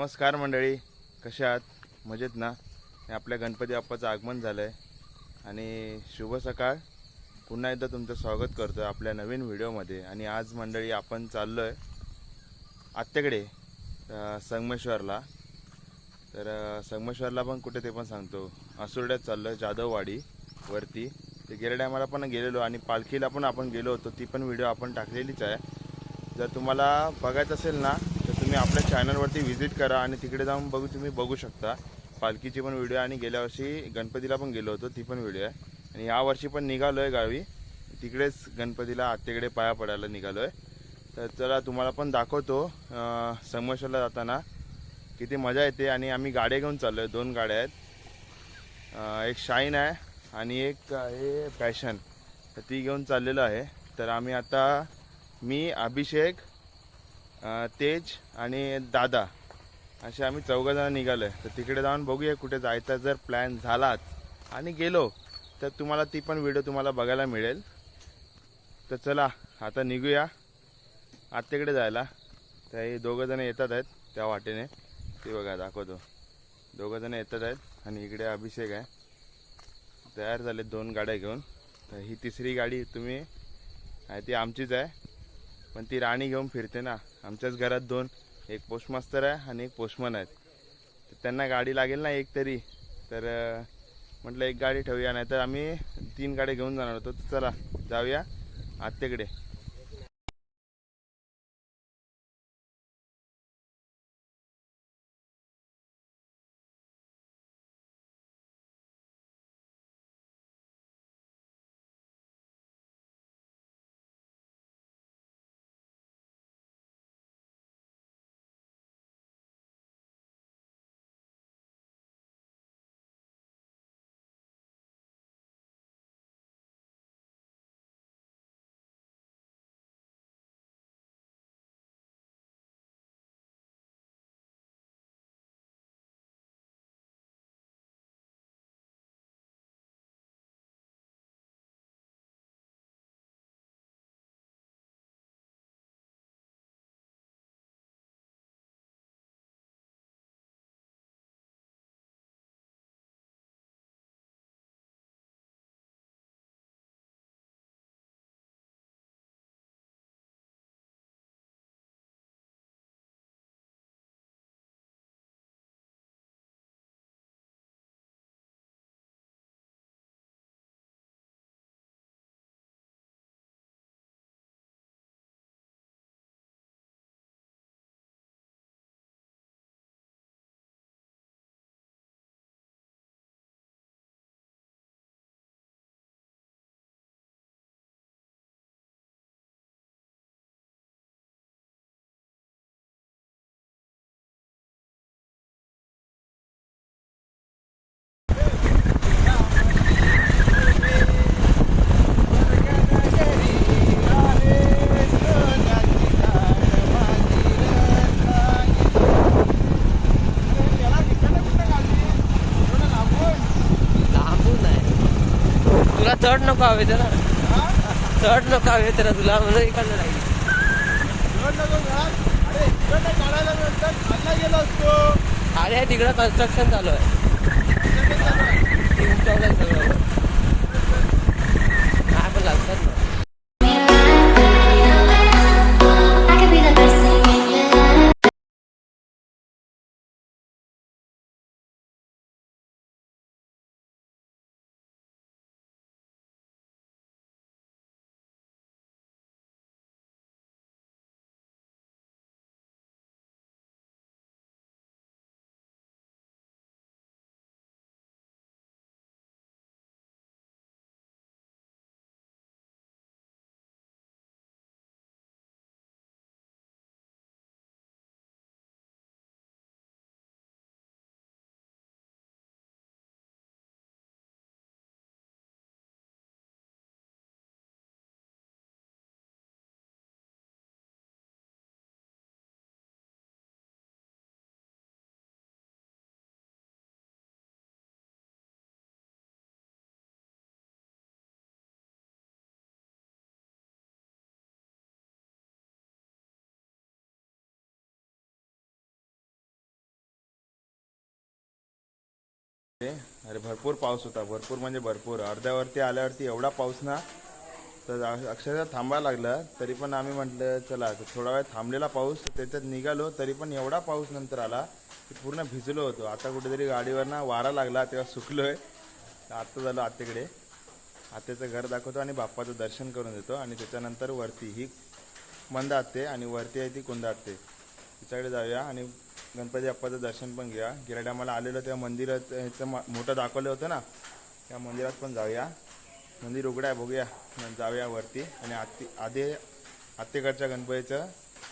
नमस्कार मंडळी कशा आहात? मजेत ना? हे आपल्या गणपती बाप्पाचं आगमन झालं आहे आणि शुभ सकाळ. पुन्हा एकदा तुमचं स्वागत करतो आहे आपल्या नवीन व्हिडिओमध्ये. आणि आज मंडळी आपण चाललो आहे आत्याकडे संगमेश्वरला. तर संगमेश्वरला पण कुठे ते पण सांगतो. असुरड्यात चाललो आहे जाधववाडी वरती. ते गेल्या टायमाला पण गेलेलो आणि पालखीला पण आपण गेलो होतो. ती पण व्हिडिओ आपण टाकलेलीच आहे. जर तुम्हाला बघायचं असेल ना तुम्ही आपल्या चॅनलवरती व्हिजिट करा आणि तिकडे जाऊन बघू तुम्ही बघू शकता. पालखीची पण व्हिडिओ आणि गेल्या वर्षी गणपतीला पण गेलो होतो ती पण व्हिडिओ आहे. आणि या वर्षी पण निघालो आहे गावी. तिकडेच गणपतीला आत्तेकडे पाया पडायला निघालो आहे तर चला तुम्हाला पण दाखवतो संगमेश्वरला जाताना. किती मजा येते आणि आम्ही गाड्या घेऊन चाललो आहे दोन गाड्या आहेत. एक शाईन आहे आणि एक आहे पॅशन तर ती घेऊन चाललेलो आहे. तर आम्ही आता मी अभिषेक तेज आणि दादा असे आम्ही चौघजणं निघालो आहे तर तिकडे जाऊन बघूया कुठे जायचा जर प्लॅन झालाच. आणि गेलो तर तुम्हाला ती पण व्हिडिओ तुम्हाला बघायला मिळेल. तर चला आता निघूया. आत्याकडे जायला. तर हे दोघंजणं येतात आहेत त्या वाटेने. ते बघा दाखवतो. दोघंजणं येतात आहेत आणि इकडे अभिषेक आहे. तयार झाले दोन गाड्या घेऊन. तर ही तिसरी गाडी तुम्ही आहे ती आमचीच आहे. पण ती राणी घेऊन फिरते ना. आमच्याच घरात दोन. एक पोस्टमास्तर आहे आणि एक पोस्टमन आहेत. तर त्यांना गाडी लागेल ना एक तरी. तर म्हटलं एक गाडी ठेवूया. नाही तर आम्ही तीन गाड्या घेऊन जाणार होतो. तर चला जाऊया आत्याकडे. चढ नको हवे ना चढ नको हवे ना तुला म्हणून इकडनं राहील अरे तिकडं कन्स्ट्रक्शन चालू आहे. सगळं. काय पण लागतात ना. अरे भरपूर पाऊस होता. भरपूर म्हणजे भरपूर. अर्ध्यावरती आल्यावरती एवढा पाऊस ना तर अक्षरशः थांबायला लागलं. तरी पण आम्ही म्हटलं चला थोडा वेळ थांबलेला पाऊस त्याच्यात निघालो. तरी पण एवढा पाऊस नंतर आला की पूर्ण भिजलो होतो. आता कुठेतरी गाडीवर ना वारा लागला तेव्हा सुकलोय. आहे आत्ता झालो आत्याकडे आत्याचं घर दाखवतो आणि बाप्पाचं दर्शन करून देतो. आणि त्याच्यानंतर वरती ही मंद आत्ते आणि वरती आहे ती कुंद आत्ते. तिच्याकडे जाऊया आणि गणपती बाप्पाचं दर्शन पण घ्या गेल्या टायमाला आलेलं तेव्हा मंदिरात ह्याचं मोठं दाखवलं होतं ना. त्या मंदिरात पण जाऊया. मंदिर उघडं आहे बघूया. जाऊया वरती. आणि आत्ती आधी आत्तेकडच्या गणपतीचं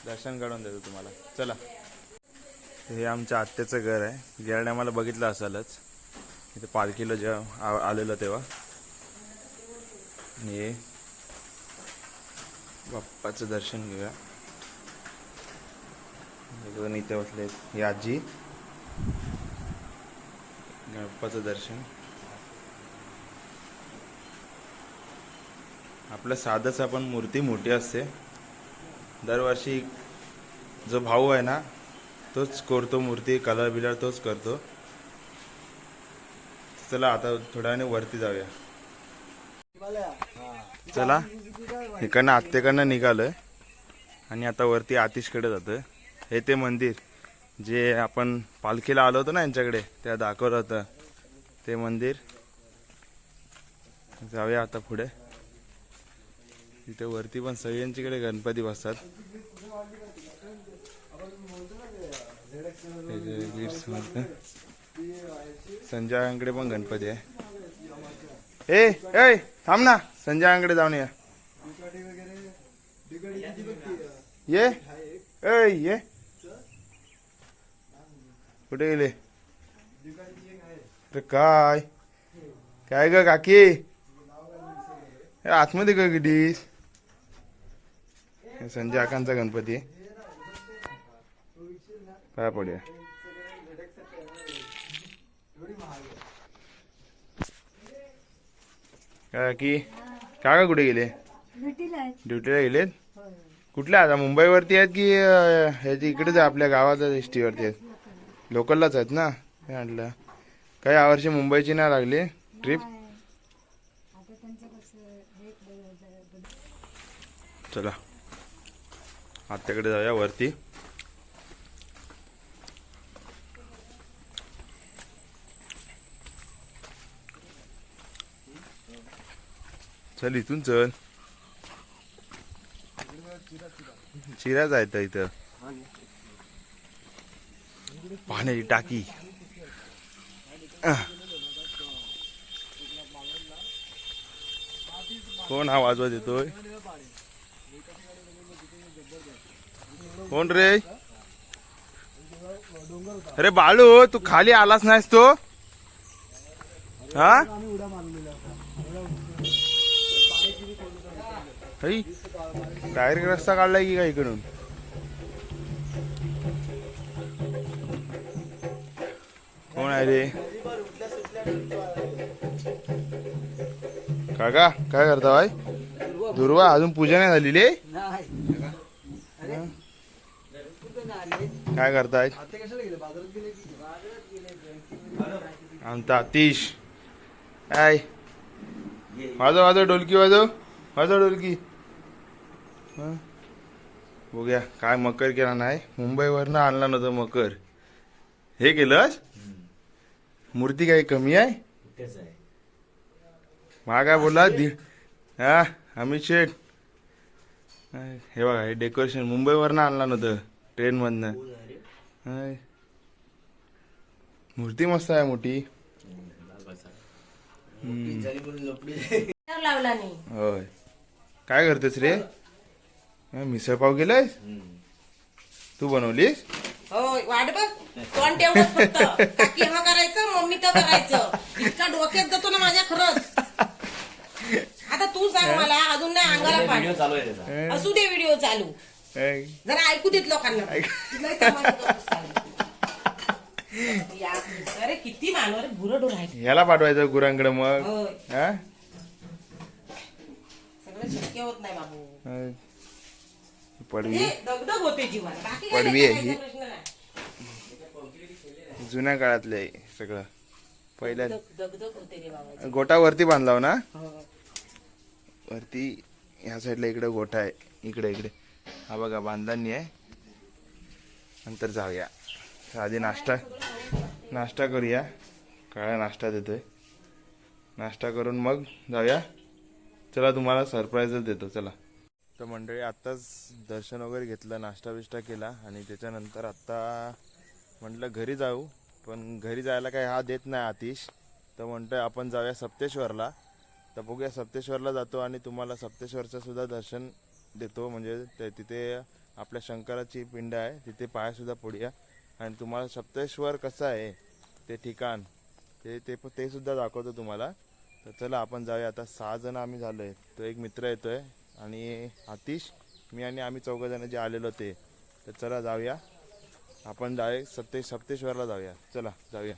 दर्शन घडवून देतो तुम्हाला. चला. हे आमच्या आत्याचं घर आहे. गेल्या टायमाला बघितलं असालच. इथे पालखीला जेव्हा आ- तेव्हा. आणि हे बाप्पाचं दर्शन घेऊया. एक इथे बसले ही आजी. गणपतीचं दर्शन. आपलं साधंच आपण मूर्ती मोठी असते. दरवर्षी जो भाऊ आहे ना तोच करतो मूर्ती कलर बिलर तोच करतो. चला आता थोड्या वेळाने वरती जाऊया. चला इकडनं आत्तेकडनं निघालोय. आणि आता वरती आतिशकडे जातोय. हे ते मंदिर जे आपण पालखीला आलो होतो ना यांच्याकडे त्या दाखवलं होतं. ते मंदिर. जाऊया आता पुढे. तिथे वरती पण सगळ्यांच्याकडे गणपती बसतात. हे संजयांकडे पण गणपती आहे. ए ए थांब ना. संजयांकडे जाऊन या. ये. ए ये. कुठे गेले? अरे काय? काय ग काकी? आतमध्ये गेलीस हे संजय आकांचा गणपती. काय पडूया. काय की काय का कुठे गेले? ड्युटीला गेलेत? कुठल्या? आता मुंबईवरती आहेत की ह्याची इकडेच आपल्या गावाच्या एसटीवरती आहेत? लोकललाच आहेत ना? हे म्हटलं काही यावर्षी मुंबईची नाही लागली ट्रिप? आता त्यांचं कसं हे ब- ब- चला. आत्याकडे जाऊया वरती. चल इथून चल. चिरा जायचं इथं. पाण्याची टाकी. कोण हा वाजवत येतोय? कोण रे? अरे बाळू तू खाली आलास नाहीस तो. हा? डायरेक्ट रस्ता काढलाय की काय इकडून? कोण आहे रे? काका काय करता भाई? दुर्वा अजून पूजा नाही झालेली? काय करताय? आमचा अतिश काय वाजव वाजव डोलकी वाजव. वाजव डोलकी. हं? बघूया काय मकर केला नाही. मुंबईवरनं आणला नव्हतं मकर. हे केलंस? मूर्ती काही कमी आहे? बोलला दि हा अमित शेठ. हे बघा हे डेकोरेशन मुंबईवरनं आणला नव्हतं ट्रेनमधनं. हाय. मूर्ती मस्त आहे मोठी. हम्म. लावला नाही. होय. काय करतेस रे? हा, मिसळपाव गेलाय तू बनवलीस? हो वाट बघ. कोण तेवढं फक्त. काकी हा करायचं मम्मी तर करायचं. इतका डोक्यात जातो ना माझ्या खरंच. आता तू सांग मला अजून नाही अंगाला असू दे व्हिडिओ चालू. जरा ऐकू देत लोकांना. लय तमाशा करतोस चालू. या, अरे किती मानवर ह्याला पाठवायचं गुरांकडे मग. होय. हा? सगळं शक्य होत नाही बाबू. पडवी. हे दगदग होते जीवन बाकी काय पडवी आहे ही. काही प्रश्न नाही. जुन्या काळातले आहे सगळं. पहिल्या दगदग होते रे बाबा गोटा वरती बांधलाव ना? वरती ह्या साईडला इकडे गोठा आहे. इकडे इकडे. हा बघा बांधलानी आहे. नंतर जाऊया. तर आधी नाश्ता नाश्ता करूया. काळा नाश्ता देतोय. नाश्ता करून मग जाऊया. चला तुम्हाला सरप्राईजच देतो. चला. तर मंडळी आत्ताच दर्शन वगैरे घेतलं नाश्ता बिष्टा केला आणि त्याच्यानंतर आत्ता म्हटलं घरी जाऊ. पण घरी जायला काही हा देत नाही आतिश. तर म्हणतोय आपण जाऊया सप्तेश्वरला. तर बघूया सप्तेश्वरला जातो आणि तुम्हाला सप्तेश्वरचं सुद्धा दर्शन देतो. म्हणजे ते तिथे आपल्या शंकराची पिंड आहे तिथे पायसुद्धा पडूया. आणि तुम्हाला सप्तेश्वर कसं आहे ते ठिकाण ते ते प- ते सुद्धा दाखवतो तुम्हाला. तर चला आपण जाऊया. आता सहा जण आम्ही झालो आहे तो एक मित्र येतोय. आणि आतिश मी आणि आम्ही चौघजण जे आलेलो ते. तर चला जाऊया. आपण डायरेक्ट सप्ते सप्तेश्वरला जाऊया. चला जाऊया.